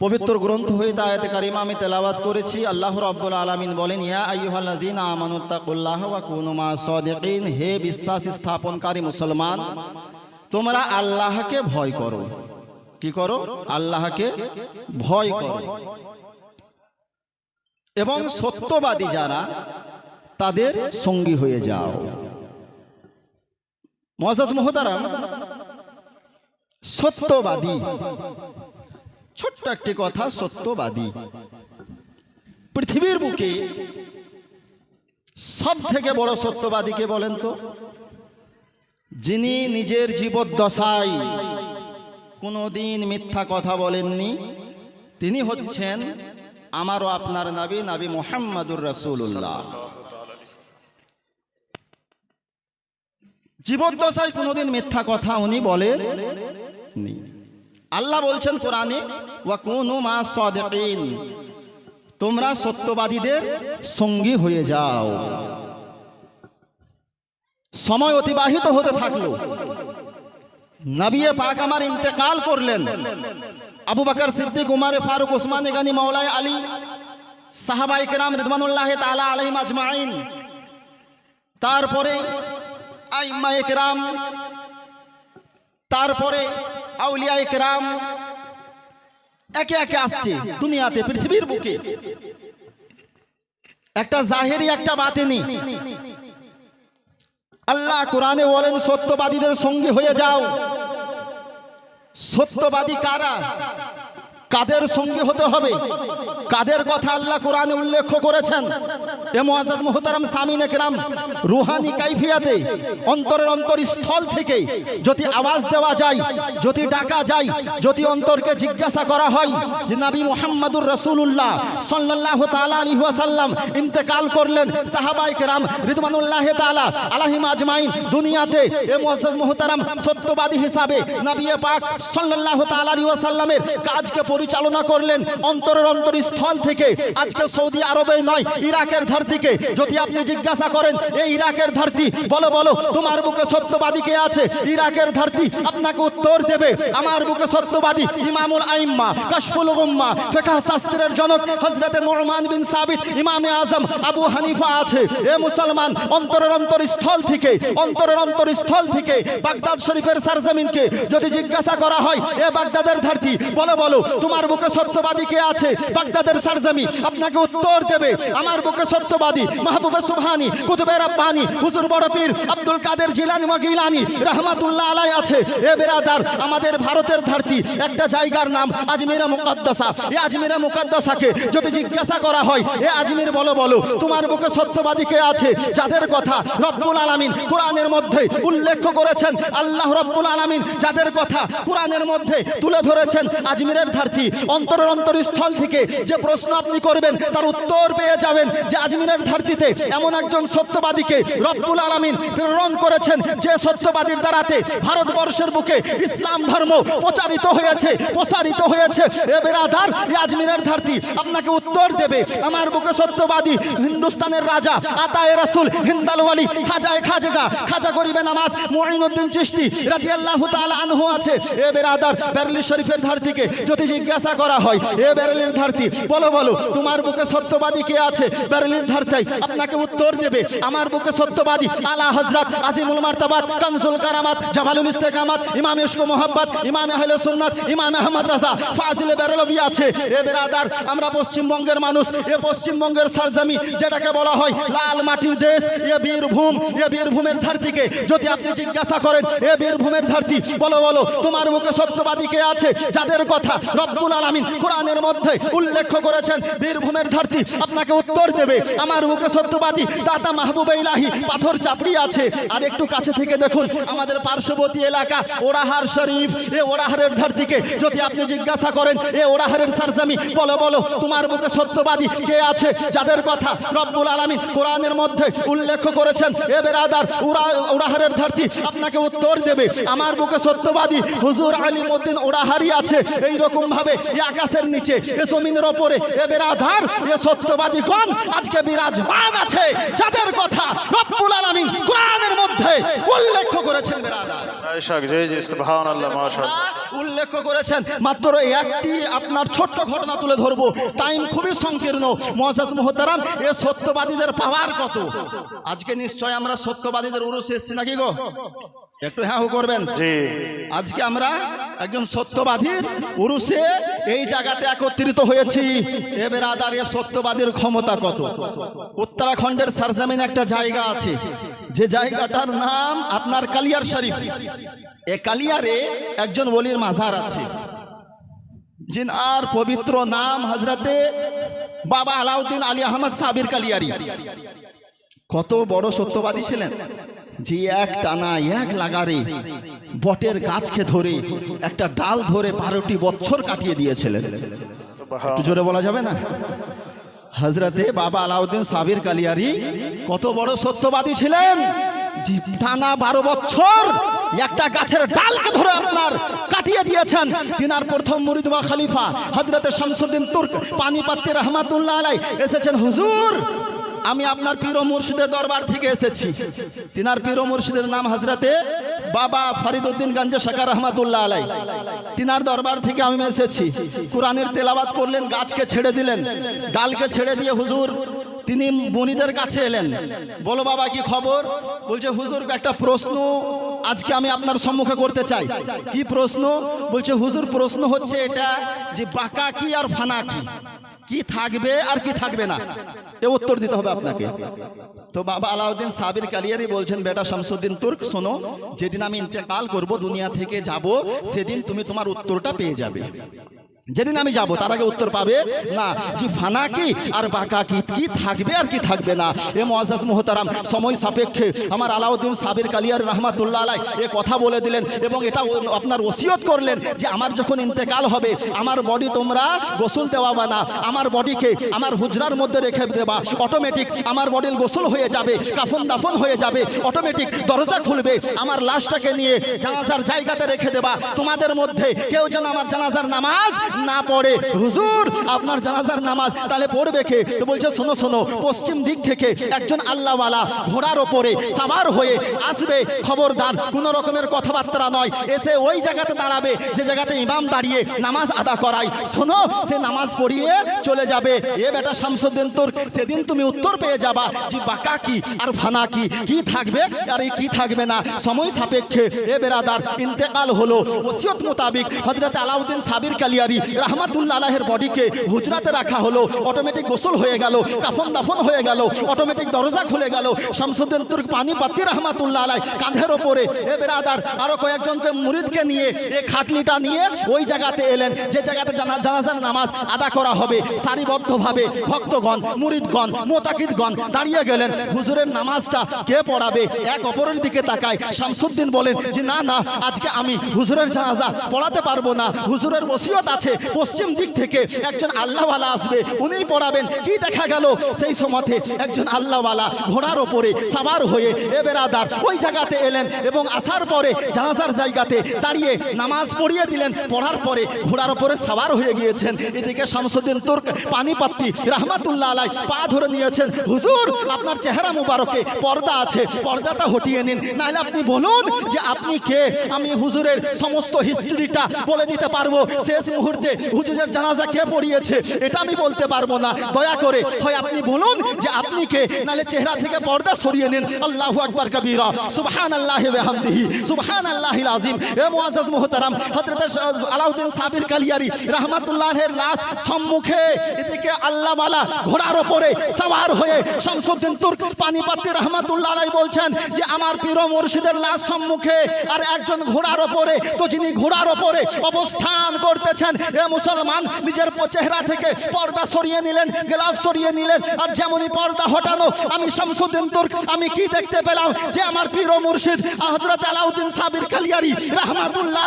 পবিত্র গ্রন্থ হইতে আয়াতে কারিমা আমি তেলাওয়াত করেছি। আল্লাহ রাব্বুল আলামিন বলেন, ইয়া আইয়ুহাল্লাযীনা আমানুত্তাকুল্লাহ ওয়া কুনু মা সাদিকিন। হে বিশ্বাস স্থাপনকারী মুসলমান, তোমরা আল্লাহকে ভয় করো। কি করো? আল্লাহকে ভয় করো। এবং সত্যবাদী যারা, তাদের সঙ্গী হয়ে যাও। মহাজাজ মহতারাম, সত্যবাদী ছোট্ট একটি কথা, সত্যবাদী। পৃথিবীর বুকে সব থেকে বড় সত্যবাদীকে বলেন তো? যিনি নিজের জীবদ্দশায় কোনোদিন মিথ্যা কথা বলেননি, তিনি হচ্ছেন আমারও আপনার নাবি নাবি মোহাম্মদুর রসুল্লাহ জীবদ্দশায় কোনোদিন মিথ্যা কথা উনি বলেন নি আল্লাহ বলছেন কোরআনে মা সাদিকিন। তোমরা সত্যবাদীদের সঙ্গী হয়ে যাও। সময় অতিবাহিত হতে থাকল। নবিয়ে পাক আমার ইন্তেকাল করলেন। আবু বকর সিদ্দিক, উমারে ফারুক ওসমান গানি মৌলায় আলী সাহাবাই কেরাম রিদমানুল্লাহ তালা আলহিম আজমাইন। তারপরে আইম্মা কেরাম, তারপরে আউলিয়া কেরাম একে একে আসছে দুনিয়াতে, পৃথিবীর বুকে। একটা জাহেরি, একটা বাতেনি। আল্লাহ কোরআনে বলেন, সত্যবাদীদের সঙ্গে হয়ে যাও। সত্যবাদী কারা? কাদের সঙ্গে হতে হবে? কাদের কথা আল্লাহ কোরআনে উল্লেখ করেছেন? এ মুআজ্জাজ মুহতারাম সামিন একরাম, রুহানি কাইফিয়াতে, অন্তরের অন্তরস্থল থেকে যদি আওয়াজ দেওয়া যায়, যদি ডাকা যায়, যদি অন্তরকে জিজ্ঞাসা করা হয়, যে নবী মুহাম্মাদুর তাআলা আলাইহি ওয়াসাল্লাম ইন্তেকাল করলেন সাহাবায়ে কেরাম রিদওয়ানুল্লাহ তাআলা আলাইহিম আজমাইন। দুনিয়াতে এ মুআজ্জাজ মুহতারাম সত্যবাদী হিসাবে নবী পাক সাল্লাল্লাহু তাআলা আলাইহি ওয়াসাল্লামের কাজকে পরিচালনা করলেন অন্তরের অন্তরস্থল থেকে। আজকে সৌদি আরবে নয়, ইরাকের ধরতিকে। যদি আপনি জিজ্ঞাসা করেন এই ইরাকের ধরতি? বলো বলো, তোমার বুকে সত্যবাদী কে আছে? ইরাকের ধরতি আপনাকে উত্তর দেবে আমার বুকে সত্যবাদী ইমামুল আইম্মা, কাশফুল উম্মা, ফিকহ শাস্ত্রের জনক হযরতে নুরমান বিন সাবিত, ইমামে আজম আবু হানিফা আছে। এ মুসলমান, অন্তরের অন্তরস্থল থেকে, অন্তরের অন্তরস্থল থেকে বাগদাদ শরীফের সারজমিনকে যদি জিজ্ঞাসা করা হয়, এ বাগদাদের ধরতি? বলো বলো তোমার বুকে সত্যবাদী কে আছে? বাগদাদের সারজমি আপনাকে উত্তর দেবে। আমার বুকে সত্যবাদী মাহবুবে সুবহানি, কুতুবে রাব্বানি, হুজুর বড় পীর আব্দুল কাদের জিলানি ওয়া গিলানি রহমাতুল্লাহ আলাই আছে। এ বেরাদার, আমাদের ভারতের ধরতি, একটা জায়গার নাম আজমিরা মুকাদ্দাসা। এই আজমিরা মুকাদ্দাসাকে যদি জিজ্ঞাসা করা হয়, এ আজমির বলো বলো, তোমার বুকে সত্যবাদী কে আছে? যাদের কথা রব্বুল আলামিন কোরআনের মধ্যে উল্লেখ করেছেন, আল্লাহ রব্বুল আলামিন যাদের কথা কোরআনের মধ্যে তুলে ধরেছেন, আজমিরের ধরতি। অন্তরের অন্তরস্থল থেকে যে প্রশ্ন আপনি করবেন, তার উত্তর পেয়ে যাবেন যে আজমিরের ধরতিতে এমন একজন সত্যবাদীকে রব্বুল আলামিন প্রেরণ করেছেন, যে সত্যবাদীর দ্বারাতে ভারতবর্ষের বুকে ইসলাম ধর্ম প্রচারিত হয়েছে, প্রসারিত হয়েছে। এ বেরাদার, এ আজমিরের ধরতি, আপনাকে উত্তর দেবে, আমার বুকে সত্যবাদী হিন্দুস্তানের রাজা, আতায় রাসুল হিন্দালওয়ালি খাজায় খাজগা খাজা গরিবে নামাজ, মুঈনুদ্দিন চিশতি রাদিয়াল্লাহু তাআলা আনহু আছে। এ বেরাদার, বেরলি শরীফের ধরতিকে যদি জিজ্ঞাসা করা হয়, এ বেরলির ধরতি বলো বলো, তোমার বুকে সত্যবাদী কে আছে? বেরলির ধরতাই আপনাকে উত্তর দেবে, আমার বুকে সত্যবাদী আলা হযরত আজিমুল মারতাবাত, কানজুল কারামাত জামালুল ইস্তেকামাত, ইমাম ইশক মোহাব্বত, ইমাম আহলে সুন্নাত, ইমাম আহমদ রাজা, ফাজিল বেরলভি আছে। এ বেরাদার, আমরা পশ্চিমবঙ্গের মানুষ, এ পশ্চিমবঙ্গের সরজমি, যেটাকে বলা হয় লাল মাটির দেশ, এ বীরভূম, এ বীরভূমের ধারতিকে যদি আপনি জিজ্ঞাসা করেন, এ বীরভূমের ধারতি বলো বলো, তোমার মুখে সত্যবাদী কে আছে? যাদের কথা রব্বুল আলামিন কোরআনের মধ্যে উল্লেখ করেছেন, বীরভূমের ধরতি আপনাকে উত্তর দেবে, আমার মুখে সত্যবাদী দাতা মাহবুবে ইলাহি, পাথর চাপড়ি আছে। আর একটু কাছে থেকে দেখুন, আমাদের পার্শ্ববর্তী এলাকা, ওড়াহার শরীফ, এ ওড়াহারের ধরতিকে যদি আপনি জিজ্ঞাসা করেন, এ ওড়াহারের সারজামি, বলো বলো, তোমার বুকে সত্যবাদী কে আছে? যাদের কথা রব্বুল আলামিন কোরআনের মধ্যে উল্লেখ করেছেন, এ বেরাদার ওড়াহারের ধরতি আপনাকে উত্তর দেবে, আমার বুকে সত্যবাদী হুজুর আলিমউদ্দিন ওড়াহারি আছে এই ভাবে এ আকাশের নিচে এ জমিনের ওপর এ বেরাধার এ সত্যবাদী কোন আজকে বিরাজমান আছে। যাদের কথা রব্বুল আলামিন কোরআনের মধ্যে উল্লেখ করেছেন বেরাদার উল্লেখ করেছেন মাত্র একটি আপনার ছোট্ট ঘটনা তুলে ধরবো। টাইম খুবই সংকীর্ণ। মহাজাজ মোহতারাম এ সত্যবাদীদের পাওয়ার কত? আজকে নিশ্চয় আমরা সত্যবাদীদের উরুষে এসেছি নাকি গো? একটু হ্যাঁ হু করবেন? আজকে আমরা একজন সত্যবাদীর উরুষে এই জায়গাতে একত্রিত হয়েছি। এবার আদার এ সত্যবাদীর ক্ষমতা কত? উত্তরাখণ্ডের সারজামিন একটা জায়গা আছে। যে জায়গাটার নাম আপনার কালিয়ার শরীফ। এ কালিয়ারে একজন বলির মাজার আছে। জিন আর পবিত্র নাম হজরতে বাবা আলাউদ্দিন আলী আহমদ সাবির কালিয়ারি। কত বড় সত্যবাদী ছিলেন। যে এক টানা এক লাগারে বটের গাছকে ধরে একটা ডাল ধরে বারোটি বছর কাটিয়ে দিয়েছিলেন। একটু জোরে বলা যাবে না? হজরতে বাবা আলাউদ্দিন সাবির কালিয়ারি কত বড় সত্যবাদী ছিলেন টানা বারো বছর একটা গাছের ডালকে ধরে আপনার কাটিয়ে দিয়েছেন। তিনার প্রথম মুরিদ খালিফা খলিফা হজরতে শামসুদ্দিন তুর্ক পানিপাত্তি রহমাতুল্লাহ আলাই এসেছেন হুজুর। আমি আপনার পীর মুর্শিদের দরবার থেকে এসেছি। তিনার পীর মুর্শিদের নাম হজরতে বাবা ফরিদউদ্দিন গঞ্জে শাকার রহমাতুল্লাহ আলাই তিনার দরবার থেকে আমি এসেছি। কোরআনের তেলাবাত করলেন, গাছকে ছেড়ে দিলেন, ডালকে ছেড়ে দিয়ে হুজুর, তিনি বনিদের কাছে এলেন। বলো বাবা, কি খবর? বলছে, হুজুর, একটা প্রশ্ন আজকে আমি আপনার সম্মুখে করতে চাই। কি প্রশ্ন? বলছে, হুজুর, প্রশ্ন হচ্ছে এটা যে বাঁকা কি আর ফানা কি? কি থাকবে আর কি থাকবে না? এ উত্তর দিতে হবে আপনাকে। তো বাবা আলাউদ্দিন সাবির কালিয়ারি বলছেন, বেটা শামসুদ্দিন তুর্ক, শোনো, যেদিন আমি ইন্তেকাল করব দুনিয়া থেকে যাব, সেদিন তুমি তোমার উত্তরটা পেয়ে যাবে। যেদিন আমি যাব, তার আগে উত্তর পাবে? না। জি, ফানা কি আর বাঁকা কি? কি থাকবে আর কি থাকবে না? এ মহাজাজ মোহতারাম, সময় সাপেক্ষে আমার আলাউদ্দিন সাবির কালিয়ার রহমাতুল্লাহ আলাই এ কথা বলে দিলেন এবং এটা আপনার ওসিয়ত করলেন যে আমার যখন ইন্তেকাল হবে, আমার বডি তোমরা গোসল দেওয়া বা না আমার বডিকে আমার হুজরার মধ্যে রেখে দেবা। অটোমেটিক আমার বডির গোসল হয়ে যাবে, কাফন দাফন হয়ে যাবে। অটোমেটিক দরজা খুলবে। আমার লাশটাকে নিয়ে জানাজার জায়গাতে রেখে দেবা। তোমাদের মধ্যে কেউ যেন আমার জানাজার নামাজ না পড়ে। হুজুর, আপনার জানাজার নামাজ তাহলে পড়বে কে? তো বলছে, শোনো শোনো, পশ্চিম দিক থেকে একজন আল্লাহওয়ালা ঘোড়ার ওপরে সাবার হয়ে আসবে, খবরদার, কোনো রকমের কথাবার্তা নয়। এসে ওই জায়গাতে দাঁড়াবে, যে জায়গাতে ইমাম দাঁড়িয়ে নামাজ আদা করায়। শোনো, সে নামাজ পড়িয়ে চলে যাবে। এ বেটা শামসুদ্দিন, তোর সেদিন তুমি উত্তর পেয়ে যাবা যে বাঁকা কি আর ফানা কি। কি থাকবে আর এই কি থাকবে না? সময় সাপেক্ষে, এ বেরাদার, ইন্তেকাল হলো। ওসিয়ত মোতাবিক হজরত আলাউদ্দিন সাবির কালিয়ারি রহমাতুল্লাহ আলাহের বডিকে হুজরাতে রাখা হলো অটোমেটিক গোসল হয়ে গেল, কাফন দাফন হয়ে গেল অটোমেটিক দরজা খুলে গেল, শামসুদ্দিন তুর্ক পানি পাত্তি রহমাতুল্লাহ আলাই কাঁধের ওপরে। এ বেরাদার, আরও কয়েকজনকে মুরিদকে নিয়ে, এ খাটলিটা নিয়ে ওই জায়গাতে এলেন। যে জায়গাতে জানা জানাজার নামাজ আদা করা হবে, সারিবদ্ধভাবে ভক্তগণ, মুরিদগণ, মোতাকিদগণ দাঁড়িয়ে গেলেন। হুজুরের নামাজটা কে পড়াবে? এক অপরের দিকে তাকায়। শামসুদ্দিন বলেন যে না না, আজকে আমি হুজুরের জানাজা পড়াতে পারব না। হুজুরের ওসিয়ত আছে পশ্চিম দিক থেকে একজন আল্লাহওয়ালা আসবে। উনিই পড়াবেন। কি দেখা গেল? সেই সময়তে একজন আল্লাহওয়ালা ঘোড়ার ওপরে সাবার হয়ে এ বেরাদার ওই জায়গাতে এলেন এবং আসার পরে জানাজার জায়গাতে দাঁড়িয়ে নামাজ পড়িয়ে দিলেন। পড়ার পরে ঘোড়ার ওপরে সাবার হয়ে গিয়েছেন। এদিকে শামসুদ্দিন তুর্ক পানিপাত্তি রহমাতুল্লাহ আলাই পা ধরে নিয়েছেন, হুজুর, আপনার চেহারা মুবারকে পর্দা আছে। পর্দাটা হটিয়ে নিন। নাহলে আপনি বলুন যে আপনি কে? আমি হুজুরের সমস্ত হিস্ট্রিটা বলে দিতে পারব। শেষ মুহূর্তে হুজুরের জানাজা কে পড়িয়েছে, এটা আমি বলতে পারব না। দয়া করে, হয় আপনি বলুন যে আপনি কে নাহলে চেহারা থেকে পর্দা সরিয়ে নিন। আল্লাহু আকবার কবীরা। সুবহান আল্লাহ বিহামদিহি সুবহান আল্লাহিল আজিম এ মুআজ্জাজ মুহতারাম, হযরত আলাউদ্দিন সাবির কালিয়ারি রাহমাতুল্লাহের লাশ সম্মুখে এদিকে আল্লাহ মালা ঘোড়ার ওপরে সওয়ার হয়ে শামসুদ্দিন তুর্ক পানিপাত্তি রহমাতুল্লাহ আলাই বলছেন যে, আমার পীর ও মুর্শিদের লাশ সম্মুখে, আর একজন ঘোড়ার ওপরে, তো যিনি ঘোড়ার ওপরে অবস্থান করতেছেন মুসলমান, নিজের চেহারা থেকে পর্দা সরিয়ে নিলেন গেলাফ সরিয়ে নিলেন, আর যেমনই পর্দা হটানো, আমি শামসুদ্দিন তুর্ক, আমি কি দেখতে পেলাম? যে আমার পীর মুর্শিদ হজরত আলাউদ্দিন সাবির কালিয়ারি, রহমাতুল্লাহ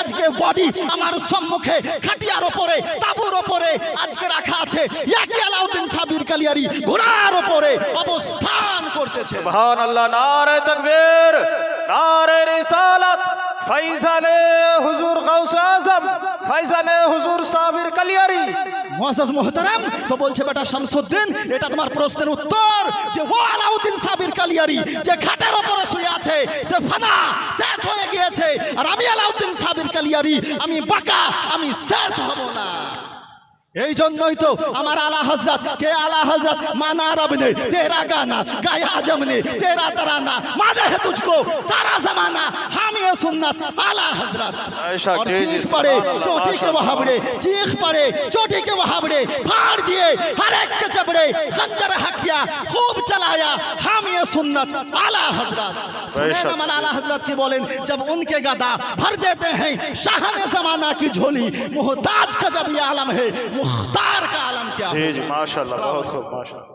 আজকে বডি আমার সম্মুখে, খাটিয়ার ওপরে, তাবুর ওপরে আজকে রাখা আছে। একই আলাউদ্দিন সাবির কালিয়ারি, ঘোড়ার ওপরে অবস্থান করতেছে। সুবহান আল্লাহ নারে তাকবীর নারে রিসালাত। ফাইজানে হুজুর গাউস আজম, ফাইজানে হুজুর সাবির কালিয়ারি। মহাজাজ মোহতারাম, তো বলছে, বেটা শামসুদ্দিন, এটা তোমার প্রশ্নের উত্তর যে ও আলাউদ্দিন সাবির কালিয়ারি, যে খাটের ওপরে শুয়ে আছে, সে ফানা শেষ হয়ে গিয়েছে। আর আমি আলাউদ্দিন সাবির কালিয়ারি, আমি বাঁকা, আমি শেষ হব না। এই জন্যই তো আমার আলা হজরত কে আলা হজরত মানা রব ने तेरा गाना गाया आजम ने तेरा तराना माना है तुझको सारा जमाना हम ये सुन्नत आला हजरत ऐसा और जी, जी, चीख पड़े सुभान अल्लाह, चोटी के माशाअल्लाह। वहाबड़े चीख पड़े चोटी के वहाबड़े फाड़ दिए हर एक के जबड़े खंजर हक किया खूब चलाया हम ये सुन्नत आला हजरत सुने बेशक। नमन आला हजरत की बोलें जब उनके गदा भर देते हैं शाहन जमाना की झोली मुहताज का जब ये आलम है मुख्तार का आलम क्या जी है जी माशाल्लाह बहुत खूब माशाल्लाह